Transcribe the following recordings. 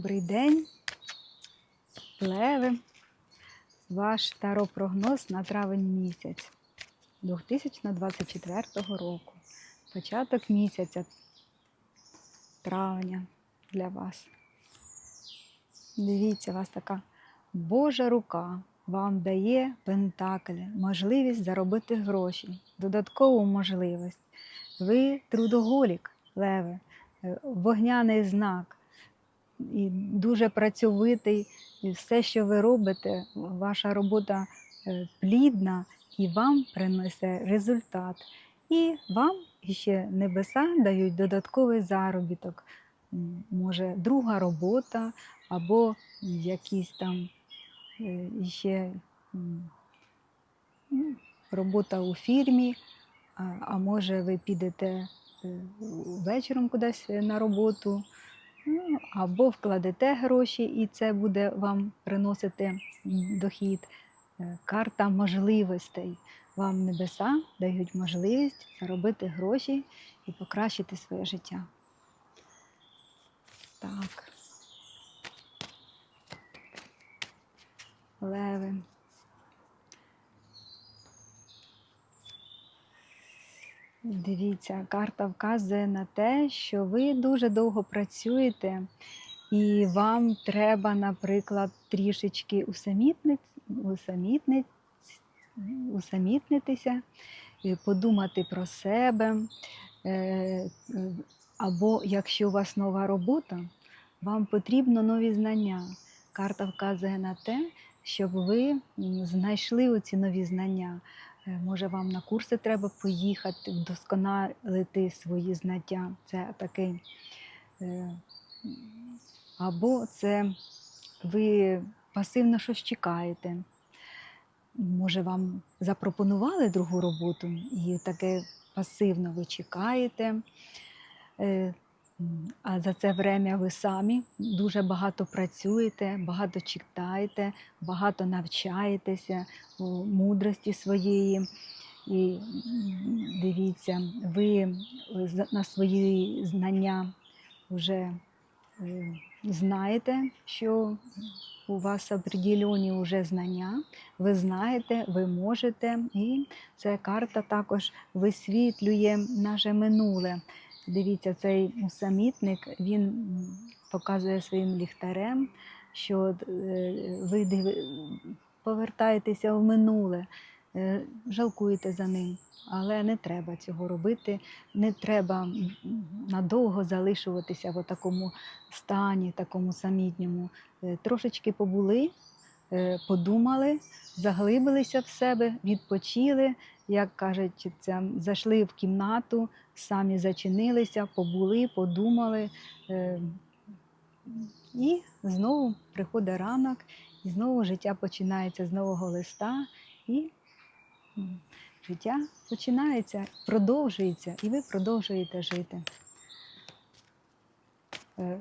Добрий день, Леви. Ваш таропрогноз на травень місяць 2024 року. Початок місяця травня для вас. Дивіться, у вас така Божа рука вам дає пентаклі, можливість заробити гроші, додаткову можливість. Ви трудоголік, Леви, е, вогняний знак і дуже працьовитий. І все, що ви робите, ваша робота е, плідна і вам принесе результат. І вам ще небеса дають додатковий заробіток. Може, друга робота або якісь там е, ще ну, робота у фірмі, а, може ви підете е, вечором кудись на роботу, ну, або вкладете гроші, і це буде вам приносити дохід. Е, Карта можливостей. Вам небеса дають можливість заробити гроші і покращити своє життя. Так. Леви. Дивіться, карта вказує на те, що ви дуже довго працюєте, і вам треба, наприклад, трішечки усамітнити, усамітнити, усамітнитися, подумати про себе. Е, Або якщо у вас нова робота, вам потрібно нові знання. Карта вказує на те, щоб ви знайшли оці нові знання. Е, Може, вам на курси треба поїхати, вдосконалити свої знання. Це такий. е, Або це ви пасивно щось чекаєте. Може, вам запропонували другу роботу, і таке пасивно ви чекаєте. Е, А за це время ви самі дуже багато працюєте, багато читаєте, багато навчаєтеся у мудрості своєї. І дивіться, ви на свої знання вже е, знаєте, що у вас определені вже знання, ви знаєте, ви можете, і ця карта також висвітлює наше минуле. Дивіться, цей усамітник він показує своїм ліхтарем, що е, ви повертаєтеся в минуле, е, жалкуєте за ним. Але не треба цього робити, не треба надовго залишуватися в такому стані, такому самітньому. Е, Трошечки побули, подумали, заглибилися в себе, відпочили, як кажуть, це, зайшли в кімнату, самі зачинилися, побули, подумали. е, І знову приходить ранок, і знову життя починається з нового листа, і життя починається, продовжується, і ви продовжуєте жити. Е,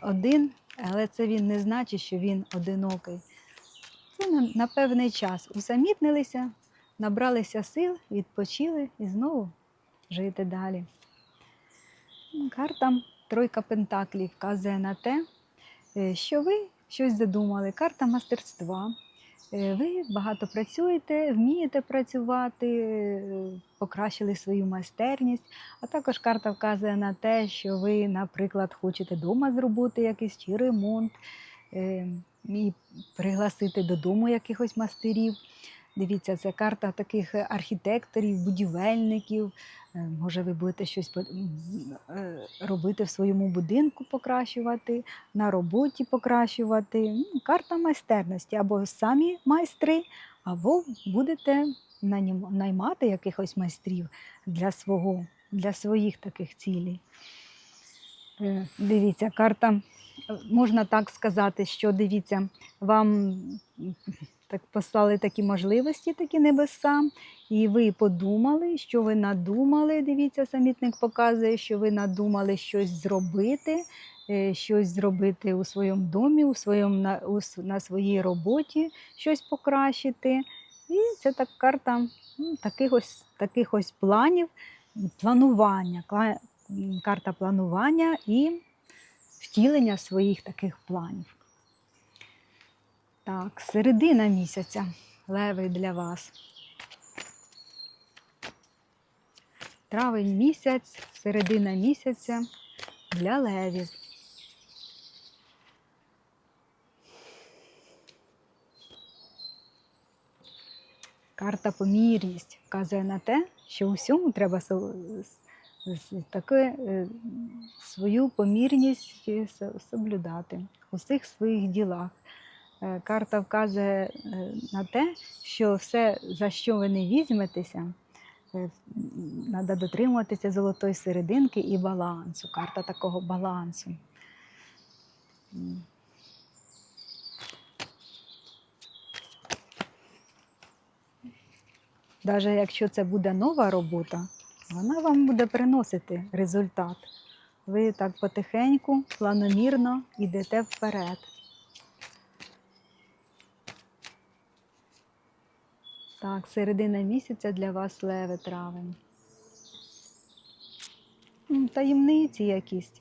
Один, але це він не значить, що він одинокий. Це на, на певний час усамітнилися, набралися сил, відпочили і знову жити далі. Карта Тройка Пентаклів вказує на те, е, що ви щось задумали. Карта мастерства. Е, Ви багато працюєте, вмієте працювати, е, покращили свою майстерність. А також карта вказує на те, що ви, наприклад, хочете вдома зробити якийсь чи ремонт і пригласити додому якихось мастерів. Дивіться, це карта таких е, архітекторів, будівельників. Е, Може, ви будете щось е, робити в своєму будинку, покращувати, на роботі покращувати. Ну, Карта майстерності або самі майстри, або будете наймати якихось майстрів для свого, для своїх таких цілей. Дивіться, карта, можна так сказати, що дивіться, вам так послали такі можливості, такі небеса, і ви подумали, що ви надумали. Дивіться, самітник показує, що ви надумали щось зробити, е, щось зробити у своєму домі, у своєму, на, у на своїй роботі, щось покращити. І це так карта ну, таких ось, таких ось планів, планування, карта планування і втілення своїх таких планів. Так, середина місяця. Леви для вас. Травень місяць, середина місяця для левів. Карта помірність вказує на те, що у всьому треба таке, е, свою помірність соблюдати у всіх своїх ділах. Е, Карта вказує е, на те, що все, за що ви не візьметеся, треба дотримуватися золотої серединки і балансу. Карта такого балансу. Навіть якщо це буде нова робота, вона вам буде приносити результат. Ви так потихеньку, планомірно йдете вперед. Так, середина місяця для вас леви травень. Таємниці якісь.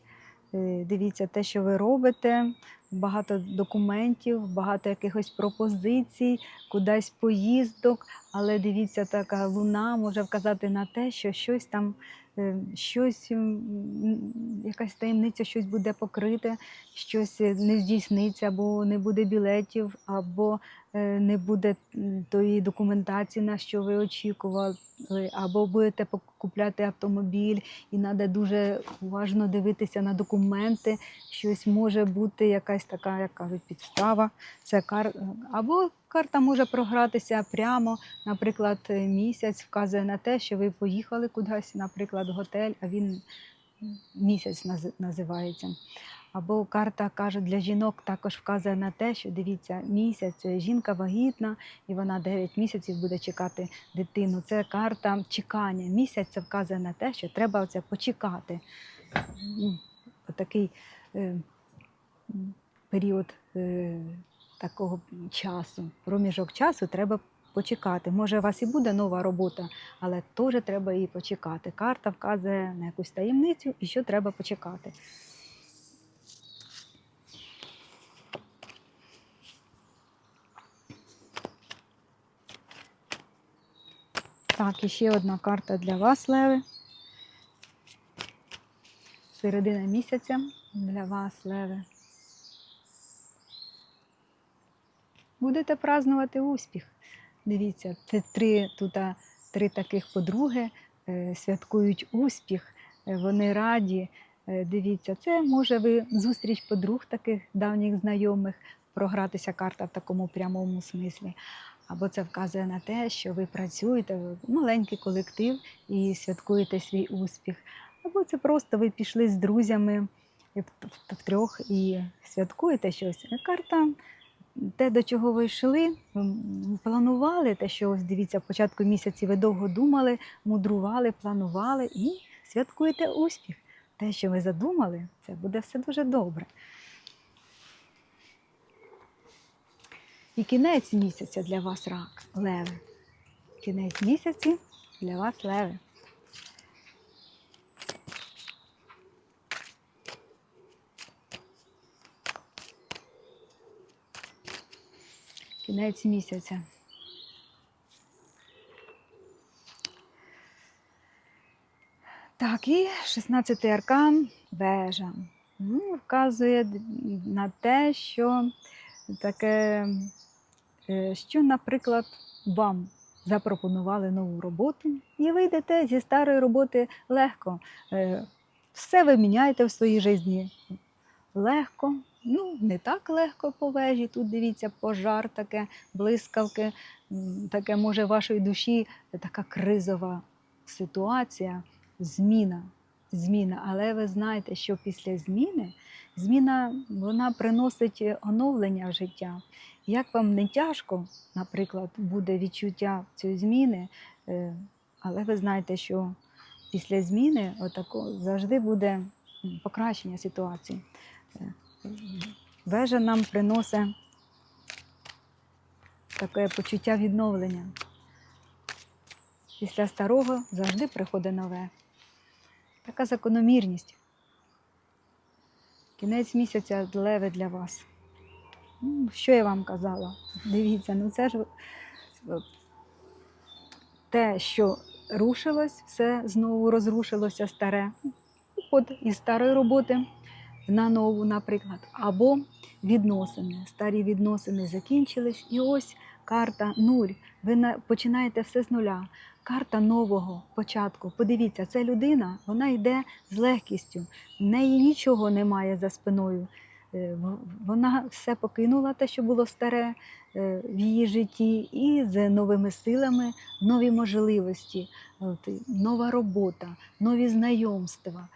Е, Дивіться, те, що ви робите, багато документів, багато якихось пропозицій, кудись поїздок, але дивіться, така луна може вказати на те, що щось там, щось, м, м, якась таємниця, щось буде покрите, щось е, не здійсниться, або не буде білетів, або е, не буде тої документації, на що ви очікували, або будете купляти автомобіль, і треба дуже уважно дивитися на документи. Щось може бути якась така, як кажуть, підстава. Це кар... Або карта може програтися прямо, наприклад, е, місяць вказує на те, що ви поїхали кудись, наприклад, в готель, а він місяць називається. Або карта каже для жінок також вказує на те, що дивіться, місяць е, жінка вагітна, і вона 9 місяців буде чекати дитину. Це карта чекання. Місяць це вказує на те, що треба оце почекати. Отакий е, період такого часу, проміжок часу треба почекати. Може, у вас і буде нова робота, але теж треба її почекати. Карта вказує на якусь таємницю і що треба почекати. Так, і ще одна карта для вас, Леви. Середина місяця для вас, Леви. Будете празднувати успіх. Дивіться, це три тут три таких подруги е, святкують успіх, е, вони раді. Е, Дивіться, це може ви зустріч подруг таких давніх знайомих, програтися карта в такому прямому смислі. Або це вказує на те, що ви працюєте, маленький колектив і святкуєте свій успіх. Або це просто ви пішли з друзями в- втрьох і святкуєте щось. Карта те, до чого ви йшли, планували те, що ось дивіться, початку місяці ви довго думали, мудрували, планували і святкуєте успіх. Те, що ви задумали, це буде все дуже добре. І кінець місяця для вас рак, леви. Кінець місяці для вас леви. Кінець місяця. Так, і 16-й аркан вежа. Ну, вказує на те, що таке, е, що, наприклад, вам запропонували нову роботу, і ви йдете зі старої роботи легко. Е, Все ви міняєте в своїй житті легко. Ну, не так легко по вежі. Тут дивіться, пожар таке, блискавки, таке може в вашій душі така кризова ситуація, зміна. Зміна, але ви знаєте, що після зміни зміна вона приносить оновлення в життя. Як вам не тяжко, наприклад, буде відчуття цієї зміни, е, але ви знаєте, що після зміни отако завжди буде покращення ситуації. Вежа нам приносить таке почуття відновлення. Після старого завжди приходить нове. Така закономірність. Кінець місяця леви для вас. Ну, Що я вам казала? Дивіться, ну це ж е, те, що рушилось, все знову розрушилося старе. Уход із старої роботи на нову, наприклад, або відносини. Старі відносини закінчились, і ось карта нуль. Ви на- починаєте все з нуля. Карта нового початку. Подивіться, це людина, вона йде з легкістю. В неї нічого немає за спиною. Е, Вона все покинула, те, що було старе е, в її житті, і з новими силами, нові можливості, нова робота, нові знайомства,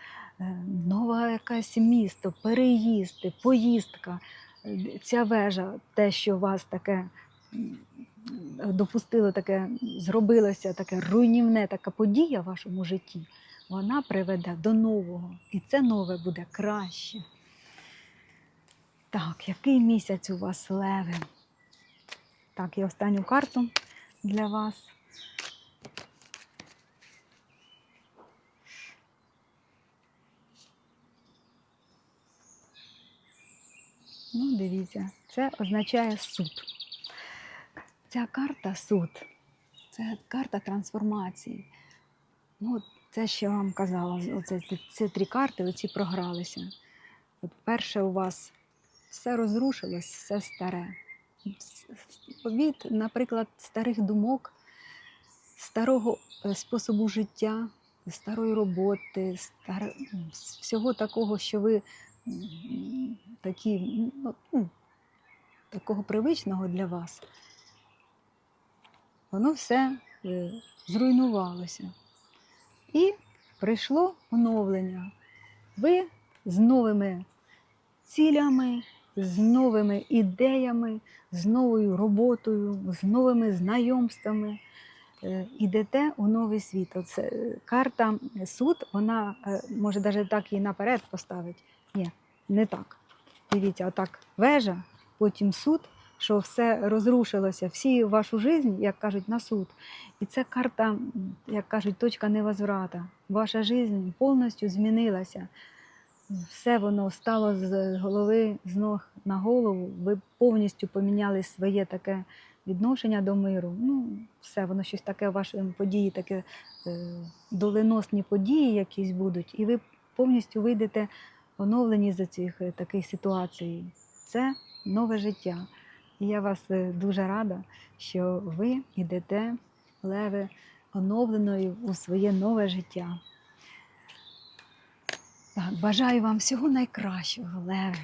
нова якась місто, переїзд, поїздка. Е, Ця вежа, те, що вас таке допустило, таке зробилося таке руйнівне, така подія в вашому житті, вона приведе до нового. І це нове буде краще. Так, який місяць у вас леви? Так, і останню карту для вас. Ну, дивіться, це означає суд. Ця карта суд. Це карта трансформації. Ну, це що я вам казала. Оце, ці, ці три карти оці програлися. От перше у вас все розрушилось, все старе. Від, наприклад, старих думок, старого е, способу життя, старої роботи, стар... всього такого, що ви такі, ну, такого привичного для вас, воно все е, зруйнувалося. І прийшло оновлення. Ви з новими цілями, з новими ідеями, з новою роботою, з новими знайомствами ідете у новий світ. Оце е, карта суд, вона е, може навіть так її наперед поставити. Ні, не так. Дивіться, отак вежа, потім суд, що все розрушилося, всі вашу життя, як кажуть, на суд. І це карта, як кажуть, точка невозврата. Ваша життя повністю змінилася. Все воно стало з голови, з ног на голову. Ви повністю поміняли своє таке відношення до миру. Ну, все, воно щось таке, ваші події, таке е, доленосні події якісь будуть, і ви повністю вийдете оновлені за цих е, таких ситуацій. Це нове життя. І я вас е, дуже рада, що ви йдете, леви, оновленою у своє нове життя. Так, бажаю вам всього найкращого, леви.